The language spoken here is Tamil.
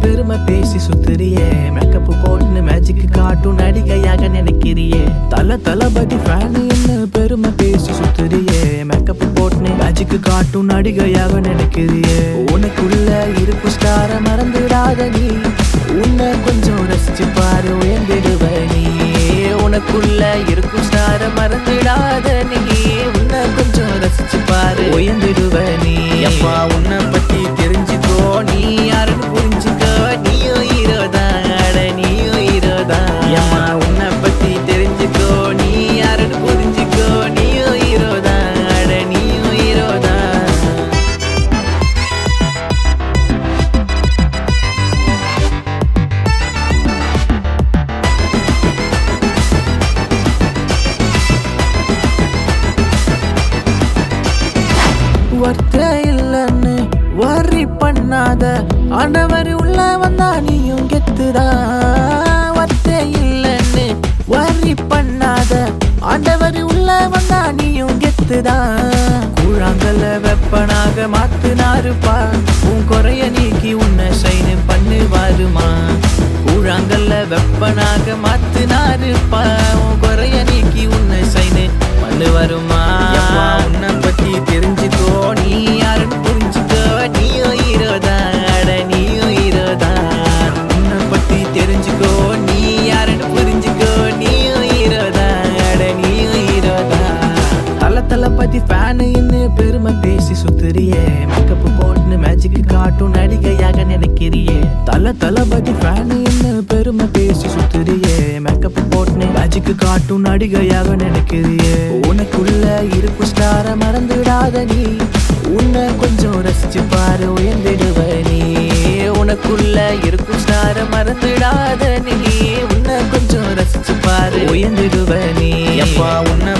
பெருமை பேசி சுத்துறியே. மேக்கப் போட்டுன்னு மேஜிக் காட்டும் நடிகையாக நினைக்கிறியே. தல தளபதி ஃபேனு என்ன பெருமை பேசி சுத்துறியே. மேக்கப் போட்டுன்னு மேஜிக் காட்டும் நடிகையாக நினைக்கிறியே. உனக்குள்ள இருப்பு ஸ்டார மறந்துடாத நீ. உன்னை கொஞ்சம் ரசிச்சு பாரு உயர்ந்திடுவ நீ. உனக்குள்ள இருக்கும் ஸ்டார மறந்துடாத நீ. உன்னை கொஞ்சம் ரசிச்சு பாரு உயர்ந்திடுவ நீ. அப்பா உன்னை பத்தி ஒர்த்த இல்லைன்னு வரி பண்ணாத. ஆண்டவர் உள்ள வந்தா நீயும் கெத்துதா ஒர்த்த இல்லைன்னு வரி பண்ணாத. ஆண்டவர் உள்ள வந்தா நீயும் கெத்துதா கூழாங்கல வெப்பனாக மாத்துனாருப்பா. உன் குறைய நீக்கி உன்னை சைனு பண்ணுவாருமா. கூழாங்கல்ல வெப்பனாக மாத்துனாருப்பா. சுத்துறியே. மேக்கப் போட்டுன்னு மேஜிக் காட்டும் நடிகையாக நினைக்கிறியே. தல தளபதி ஃபேனு பெருமை பேசி சுத்துறியே. மேக்கப் போட்டுன்னு மேஜிக் காட்டும் நடிகையாக நினைக்கிறியே. உனக்குள்ள இருக்கும் ஸ்டார மறந்துடாத நீ. உன்னை கொஞ்சம் ரசிச்சு பாரு உயர்ந்திடுவ நீ. உனக்குள்ள இருக்கும் ஸ்டார மறந்துடாத நீ. உன்னை கொஞ்சம் ரசிச்சு பாரு உயர்ந்திடுவ நீ. அப்பா உன்னை